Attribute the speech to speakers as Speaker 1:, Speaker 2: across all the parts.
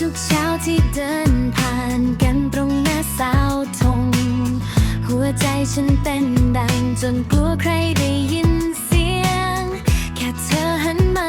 Speaker 1: ทุกเช้าที่เดินผ่านกันตรงหน้าสาวธงหัวใจฉันเต้นดังจนกลัวใครได้ยินเสียง แค่เธอหันมา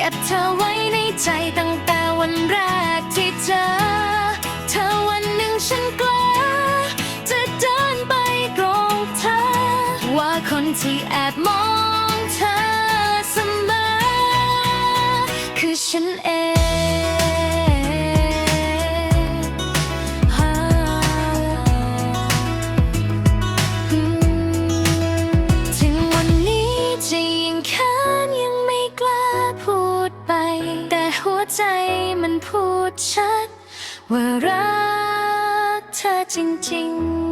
Speaker 1: ก็บเธอไว้ในใจตั้งแต่วันแรกที่เจอ เธอวันหนึ่งฉันกล้าจะเดินไปตรงเธอ ว่าคนที่แอบมองเธอเสมอ คือฉันเอง วใจมันพูดชัด ว่ารักเธอจริง ๆ